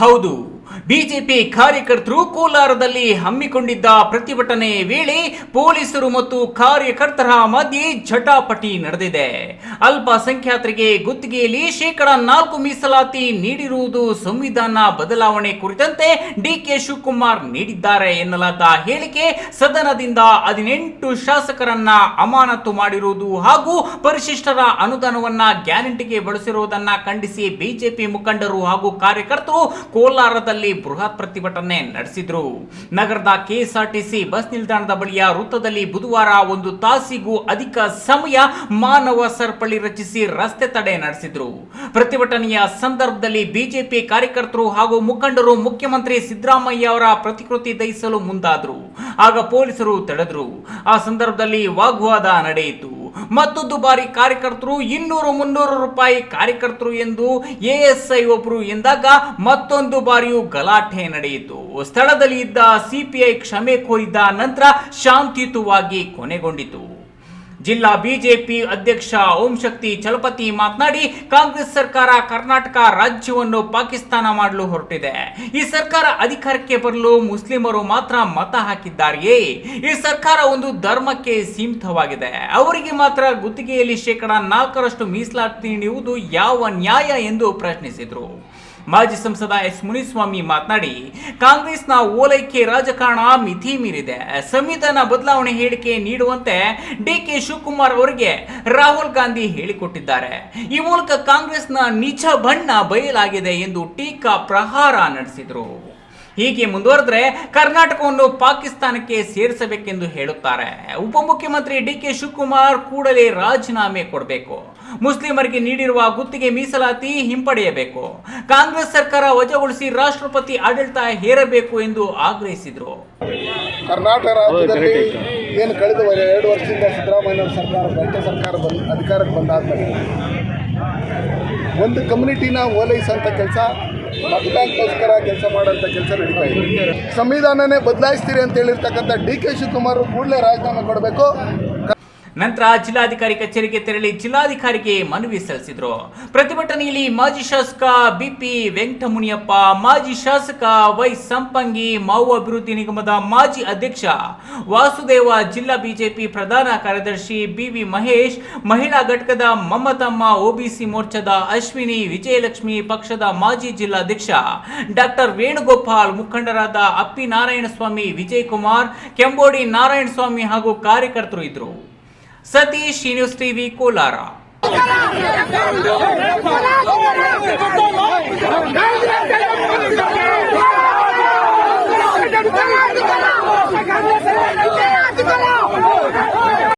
ಹೌದು ಬಿಜೆಪಿ ಕಾರ್ಯಕರ್ತರು ಕೋಲಾರದಲ್ಲಿ ಹಮ್ಮಿಕೊಂಡಿದ್ದ ಪ್ರತಿಭಟನೆ ವೇಳೆ ಪೊಲೀಸರು ಮತ್ತು ಕಾರ್ಯಕರ್ತರ ಮಧ್ಯೆ ಜಟಾಪಟಿ ನಡೆದಿದೆ. ಅಲ್ಪಸಂಖ್ಯಾತರಿಗೆ ಗುತ್ತಿಗೆಯಲ್ಲಿ ಶೇಕಡ ನಾಲ್ಕು ಮೀಸಲಾತಿ ನೀಡಿರುವುದು ಸಂವಿಧಾನ ಬದಲಾವಣೆ ಕುರಿತಂತೆ ಡಿಕೆ ಶಿವಕುಮಾರ್ ನೀಡಿದ್ದಾರೆ ಎನ್ನಲಾದ ಹೇಳಿಕೆ ಸದನದಿಂದ ಹದಿನೆಂಟು ಶಾಸಕರನ್ನ ಅಮಾನತು ಮಾಡಿರುವುದು ಹಾಗೂ ಪರಿಶಿಷ್ಟರ ಅನುದಾನವನ್ನ ಗ್ಯಾರಂಟಿಗೆ ಬಳಸಿರುವುದನ್ನ ಖಂಡಿಸಿ ಬಿಜೆಪಿ ಮುಖಂಡರು ಹಾಗೂ ಕಾರ್ಯಕರ್ತರು ಕೋಲಾರದಲ್ಲಿ ಬೃಹತ್ ಪ್ರತಿಭಟನೆ ನಡೆಸಿದ್ರು. ನಗರದ ಕೆಎಸ್ಆರ್ಟಿಸಿ ಬಸ್ ನಿಲ್ದಾಣದ ಬಳಿಯ ವೃತ್ತದಲ್ಲಿ ಬುಧವಾರ ಒಂದು ತಾಸಿಗೂ ಅಧಿಕ ಸಮಯ ಮಾನವ ಸರಪಳಿ ರಚಿಸಿ ರಸ್ತೆ ತಡೆ ನಡೆಸಿದ್ರು. ಪ್ರತಿಭಟನೆಯ ಸಂದರ್ಭದಲ್ಲಿ ಬಿಜೆಪಿ ಕಾರ್ಯಕರ್ತರು ಹಾಗೂ ಮುಖಂಡರು ಮುಖ್ಯಮಂತ್ರಿ ಸಿದ್ದರಾಮಯ್ಯ ಅವರ ಪ್ರತಿಕೃತಿ ದಹಿಸಲು ಮುಂದಾದ್ರು. ಆಗ ಪೊಲೀಸರು ತಡೆದ್ರು ಆ ಸಂದರ್ಭದಲ್ಲಿ ವಾಗ್ವಾದ ನಡೆಯಿತು. ಮತ್ತೊಂದು ಬಾರಿ ಕಾರ್ಯಕರ್ತರು ಇನ್ನೂರು ಮುನ್ನೂರು ರೂಪಾಯಿ ಕಾರ್ಯಕರ್ತರು ಎಂದು ಎಎಸ್ಐ ಒಬ್ಬರು ಎಂದಾಗ ಮತ್ತೊಂದು ಬಾರಿಯೂ ಗಲಾಟೆ ನಡೆಯಿತು. ಸ್ಥಳದಲ್ಲಿ ಇದ್ದ ಸಿಪಿಐ ಕ್ಷಮೆ ಕೋರಿದ ನಂತರ ಶಾಂತಿಯುತವಾಗಿ ಕೊನೆಗೊಂಡಿತು. ಜಿಲ್ಲಾ ಬಿಜೆಪಿ ಅಧ್ಯಕ್ಷ ಓಂ ಶಕ್ತಿ ಚಲಪತಿ ಮಾತನಾಡಿ, ಕಾಂಗ್ರೆಸ್ ಸರ್ಕಾರ ಕರ್ನಾಟಕ ರಾಜ್ಯವನ್ನು ಪಾಕಿಸ್ತಾನ ಮಾಡಲು ಹೊರಟಿದೆ. ಈ ಸರ್ಕಾರ ಅಧಿಕಾರಕ್ಕೆ ಬರಲು ಮುಸ್ಲಿಮರು ಮಾತ್ರ ಮತ ಹಾಕಿದ್ದಾರೆಯೇ? ಈ ಸರ್ಕಾರ ಒಂದು ಧರ್ಮಕ್ಕೆ ಸೀಮಿತವಾಗಿದೆ. ಅವರಿಗೆ ಮಾತ್ರ ಗುತ್ತಿಗೆಯಲ್ಲಿ ಶೇಕಡ ನಾಲ್ಕರಷ್ಟು ಮೀಸಲಾತಿ ನೀಡುವುದು ಯಾವ ನ್ಯಾಯ ಎಂದು ಪ್ರಶ್ನಿಸಿದರು. ಮಾಜಿ ಸಂಸದ ಎಸ್ ಮುನಿಸ್ವಾಮಿ ಮಾತನಾಡಿ, ಕಾಂಗ್ರೆಸ್ನ ಓಲೈಕೆ ರಾಜಕಾರಣ ಮಿತಿ ಮೀರಿದೆ. ಸಂವಿಧಾನ ಬದಲಾವಣೆ ಹೇಳಿಕೆ ನೀಡುವಂತೆ ಡಿ ಕೆ ಶಿವಕುಮಾರ್ ಅವರಿಗೆ ರಾಹುಲ್ ಗಾಂಧಿ ಹೇಳಿಕೊಟ್ಟಿದ್ದಾರೆ. ಈ ಮೂಲಕ ಕಾಂಗ್ರೆಸ್ನ ನಿಜ ಬಣ್ಣ ಬಯಲಾಗಿದೆ ಎಂದು ಟೀಕಾ ಪ್ರಹಾರ ನಡೆಸಿದರು. ಹೀಗೆ ಮುಂದುವರೆದ್ರೆ ಕರ್ನಾಟಕವನ್ನು ಪಾಕಿಸ್ತಾನಕ್ಕೆ ಸೇರಿಸಬೇಕೆಂದು ಹೇಳುತ್ತಾರೆ. ಉಪಮುಖ್ಯಮಂತ್ರಿ ಡಿ ಕೆ ಶಿವಕುಮಾರ್ ಕೂಡಲೇ ರಾಜೀನಾಮೆ ಕೊಡಬೇಕು. ಮುಸ್ಲಿಮರಿಗೆ ನೀಡಿರುವ ಗುತ್ತಿಗೆ ಮೀಸಲಾತಿ ಹಿಂಪಡೆಯಬೇಕು. ಕಾಂಗ್ರೆಸ್ ಸರ್ಕಾರ ವಜಾಗೊಳಿಸಿ ರಾಷ್ಟ್ರಪತಿ ಆಡಳಿತ ಹೇರಬೇಕು ಎಂದು ಆಗ್ರಹಿಸಿದರು. ಕರ್ನಾಟಕ ರಾಜ್ಯದಲ್ಲಿ ಏನು ಕಳೆದ ಎರಡು ವರ್ಷದಿಂದ ಸಿದ್ದರಾಮಯ್ಯ ಸರ್ಕಾರ ಸರ್ಕಾರ ಅಧಿಕಾರಕ್ಕೆ ಬಂದಾದ್ಮೇಲೆ ಒಂದು ಕಮ್ಯುನಿಟಿನ ಓಲೈಸೋಂಥ ಕೆಲಸ ಮತದಾನಕ್ಕೋಸ್ಕರ ಕೆಲಸ ಮಾಡೋಂಥ ಕೆಲಸ ನಡೀತಾ ಇದೆ. ಸಂವಿಧಾನನೇ ಬದಲಾಯಿಸ್ತೀರಿ ಅಂತ ಹೇಳಿರ್ತಕ್ಕಂಥ ಡಿ ಕೆ ಶಿವಕುಮಾರ್ ಕೂಡಲೇ ರಾಜೀನಾಮೆ ಕೊಡಬೇಕು. ನಂತರ ಜಿಲ್ಲಾಧಿಕಾರಿ ಕಚೇರಿಗೆ ತೆರಳಿ ಜಿಲ್ಲಾಧಿಕಾರಿಗೆ ಮನವಿ ಸಲ್ಲಿಸಿದ್ರು. ಪ್ರತಿಭಟನೆಯಲ್ಲಿ ಮಾಜಿ ಶಾಸಕ ಬಿಪಿ ವೆಂಕಟಮುನಿಯಪ್ಪ, ಮಾಜಿ ಶಾಸಕ ವೈ ಸಂಪಂಗಿ, ಮಾವು ಅಭಿವೃದ್ಧಿ ನಿಗಮದ ಮಾಜಿ ಅಧ್ಯಕ್ಷ ವಾಸುದೇವ, ಜಿಲ್ಲಾ ಬಿಜೆಪಿ ಪ್ರಧಾನ ಕಾರ್ಯದರ್ಶಿ ಬಿವಿ ಮಹೇಶ್, ಮಹಿಳಾ ಘಟಕದ ಮಮತಮ್ಮ, ಒಬಿಸಿ ಮೋರ್ಚಾದ ಅಶ್ವಿನಿ, ವಿಜಯಲಕ್ಷ್ಮಿ ಪಕ್ಷದ ಮಾಜಿ ಜಿಲ್ಲಾಧ್ಯಕ್ಷ ಡಾಕ್ಟರ್ ವೇಣುಗೋಪಾಲ್, ಮುಖಂಡರಾದ ಅಪ್ಪಿ ನಾರಾಯಣಸ್ವಾಮಿ ವಿಜಯ್ ಕುಮಾರ್ ಕೆಂಬೋಡಿ ನಾರಾಯಣಸ್ವಾಮಿ ಹಾಗೂ ಕಾರ್ಯಕರ್ತರು ಇದ್ದರು. Satish news TV Kolar